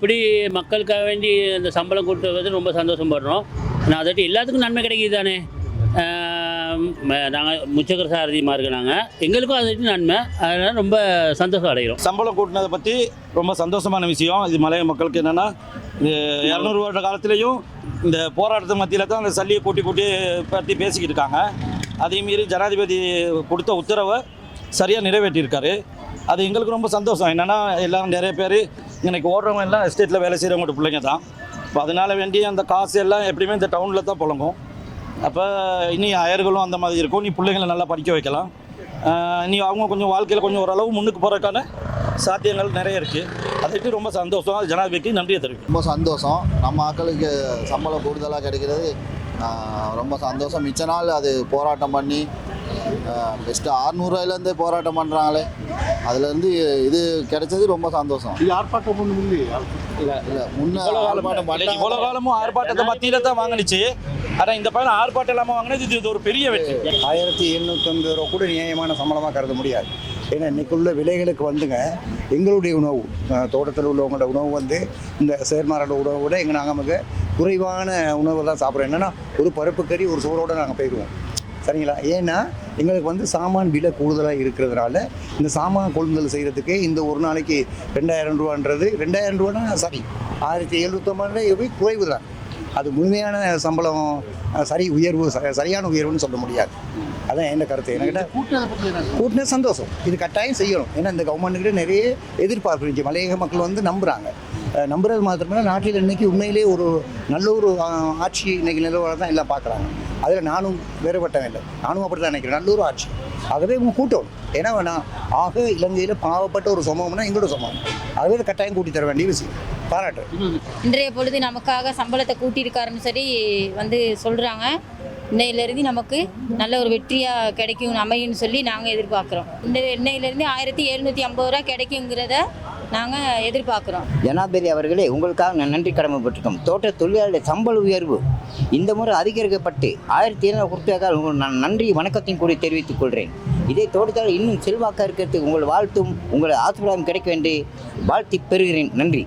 இப்படி மக்களுக்காக வேண்டி இந்த சம்பளம் கொடுத்தது ரொம்ப சந்தோஷப்படுறோம். நான் அதை எல்லாத்துக்கும் நன்மை கிடைக்குது தானே? நாங்கள் முச்சக்கர சாரதியமாக இருக்கு நாங்கள் எங்களுக்கும் அதட்டு நன்மை. அதனால் ரொம்ப சந்தோஷம் அடைகிறோம். சம்பளம் கூட்டினதை பற்றி ரொம்ப சந்தோஷமான விஷயம். இது மலைய மக்களுக்கு என்னென்னா இந்த இரநூறு வருட காலத்துலேயும் இந்த போராட்டத்து மத்தியில் தான் அந்த சல்லியை கூட்டி கூட்டி பற்றி பேசிக்கிட்டு இருக்காங்க. அதேமாரி மீறி ஜனாதிபதி கொடுத்த உத்தரவை சரியாக நிறைவேற்றியிருக்காரு. அது எங்களுக்கு ரொம்ப சந்தோஷம். என்னென்னா எல்லோரும் நிறைய பேர் இன்னைக்கு ஓடுறவங்க எல்லாம் எஸ்டேட்டில் வேலை செய்கிறவங்களோட பிள்ளைங்க தான். இப்போ அதனால் வேண்டி அந்த காசு எல்லாம் எப்படியுமே இந்த டவுனில் தான் புழங்கும். அப்போ இனி அயர்களும் அந்த மாதிரி இருக்கும். நீ பிள்ளைங்களை நல்லா படிக்க வைக்கலாம். நீ அவங்க கொஞ்சம் வாழ்க்கையில் கொஞ்சம் ஓரளவு முன்னுக்கு போகிறதுக்கான சாத்தியங்கள் நிறைய இருக்குது அதுக்கு ரொம்ப சந்தோஷம். அது ஜனாதிபதிக்கு நன்றியை தெரிவிக்கும் ரொம்ப சந்தோஷம். நம்ம மக்களுக்கு சம்பளம் கூடுதலாக கிடைக்கிறது. ரொம்ப சந்தோஷம். மிச்ச நாள் அது போராட்டம் பண்ணி பெஸ்ட்டு ஆறுநூறுவாயிலேருந்து போராட்டம் பண்ணுறாங்களே அதுலேருந்து இது கிடைச்சது ரொம்ப சந்தோஷம். இது ஆர்ப்பாட்டம் ஒன்றும் இல்லையா? இல்லை முன்ன இவ்வளோ ஆர்ப்பாட்டம் காலம் பண்ணாங்க. இவ்வளோ காலமும் ஆர்ப்பாட்டத்தை மத்தியில் தான் வாங்கினுச்சு. ஆனால் இந்த பையன் ஆர்ப்பாட்டம் இல்லாமல் வாங்கினது இது ஒரு பெரிய வெற்றி. ஆயிரத்தி எண்ணூற்றம்பது ரூபா கூட நியாயமான சம்பளமாக கருத முடியாது. ஏன்னா இன்னைக்குள்ள விலைகளுக்கு வந்துங்க எங்களுடைய உணவு தோட்டத்தில் உள்ளவங்களோட உணவு வந்து இந்த சேர்மாரோட உணவை விட எங்கள் நாங்கள் மிக குறைவான உணவு தான் சாப்பிட்றோம். என்னென்னா ஒரு பருப்பு கறி ஒரு சோறோடு நாங்கள் போயிடுவோம். சரிங்களா? ஏன்னா எங்களுக்கு வந்து சாமான் விலை கூடுதலாக இருக்கிறதுனால இந்த சாமான் கொள்முதல் செய்கிறதுக்கு இந்த ஒரு நாளைக்கு ரெண்டாயிரம் ரூபான்றது ரெண்டாயிரம் ரூபானா சரி ஆயிரத்தி எழுநூற்றம்பது ரூபாய் குறைவு தான். அது முழுமையான சம்பளம் சரி உயர்வு ச- சரியான உயர்வுன்னு சொல்ல முடியாது. அதான் என்ன கருத்து. என்கிட்ட கூட்டின சந்தோஷம். இது கட்டாயம் செய்யணும். ஏன்னா இந்த கவர்மெண்ட்டுக்கிட்ட நிறைய எதிர்பார்ப்பு இருந்துச்சு. மலையக மக்கள் வந்து நம்புகிறாங்க நம்புறது மாத்திரமே நாட்டில் இன்னைக்கு உண்மையிலேயே ஒரு நல்ல ஒரு ஆட்சி இன்னைக்கு நிலவரம் தான் எல்லாம் பார்க்குறாங்க. அதில் நானும் வேறுபட்டவன் இல்லை. நானும் அப்படி தான் நினைக்கிறேன். நல்ல ஒரு ஆட்சி. ஆகவே இவங்க கூட்டணும். ஏன்னா நான் ஆக இலங்கையில் பாவப்பட்ட ஒரு சமூகம்னா எங்களோட சமூகம். ஆகவே கட்டாயம் கூட்டி தர வேண்டிய விஷயம் பாராட்டு. இன்றைய பொழுது நமக்காக சம்பளத்தை கூட்டியிருக்காருன்னு சொல்லி வந்து சொல்கிறாங்க இன்னையிலேருந்து நமக்கு நல்ல ஒரு வெற்றியாக கிடைக்கும் அமையும்னு சொல்லி நாங்கள் எதிர்பார்க்குறோம். இந்த இன்னையிலேருந்து ஆயிரத்தி எழுநூற்றி ஐம்பது ரூபா கிடைக்குங்கிறத நாங்கள் எதிர்பார்க்குறோம். ஜனாதிபதி அவர்களே உங்களுக்காக நான் நன்றி கடமைப்பட்டிருக்கோம் தோட்ட தொழிலாளர் சம்பள உயர்வு. இந்த முறை அதிகரிக்கப்பட்டு ஆயிரத்தி எழுநூறு கொடுத்ததால் உங்களுக்கு நான் நன்றி வணக்கத்தையும் கூடி தெரிவித்துக் கொள்கிறேன். இதே தோட்டத்தால் இன்னும் செல்வாக்காக இருக்கிறதுக்கு உங்கள் வாழ்த்தும் உங்கள் ஆசீர்வாதம் கிடைக்க வேண்டி வாழ்த்தி பெறுகிறேன். நன்றி.